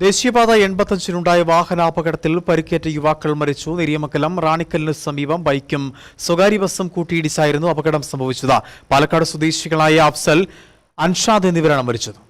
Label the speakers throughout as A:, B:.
A: ദേശീയപാത എൺപത്തഞ്ചിനുണ്ടായ വാഹനാപകടത്തിൽ പരിക്കേറ്റ യുവാക്കൾ മരിച്ചു. നെരിയമംഗലം റാണിക്കലിന് സമീപം ബൈക്കും സ്വകാര്യ ബസ്സും കൂട്ടിയിടിച്ചായിരുന്നു അപകടം സംഭവിച്ചത്. പാലക്കാട് സ്വദേശികളായ അഫ്സൽ അൻഷാദ് എന്നിവരാണ് മരിച്ചത്.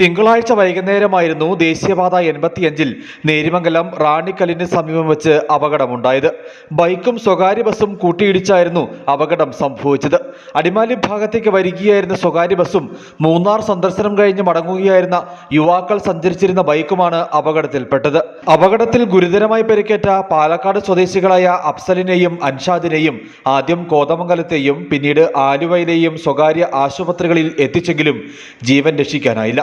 B: തിങ്കളാഴ്ച വൈകുന്നേരമായിരുന്നു ദേശീയപാത എൺപത്തിയഞ്ചിൽ നേരിമംഗലം റാണിക്കലിന് സമീപം വെച്ച് അപകടമുണ്ടായത്. ബൈക്കും സ്വകാര്യ ബസ്സും കൂട്ടിയിടിച്ചായിരുന്നു അപകടം സംഭവിച്ചത്. അടിമാലി ഭാഗത്തേക്ക് വരികയായിരുന്ന സ്വകാര്യ ബസ്സും മൂന്നാർ സന്ദർശനം കഴിഞ്ഞ് മടങ്ങുകയായിരുന്ന യുവാക്കൾ സഞ്ചരിച്ചിരുന്ന ബൈക്കുമാണ് അപകടത്തിൽപ്പെട്ടത്. അപകടത്തിൽ ഗുരുതരമായി പരിക്കേറ്റ പാലക്കാട് സ്വദേശികളായ അഫ്സലിനെയും അൻഷാദിനെയും ആദ്യം കോതമംഗലത്തെയും പിന്നീട് ആലുവയിലെയും സ്വകാര്യ ആശുപത്രികളിൽ എത്തിച്ചെങ്കിലും ജീവൻ രക്ഷിക്കാനായില്ല.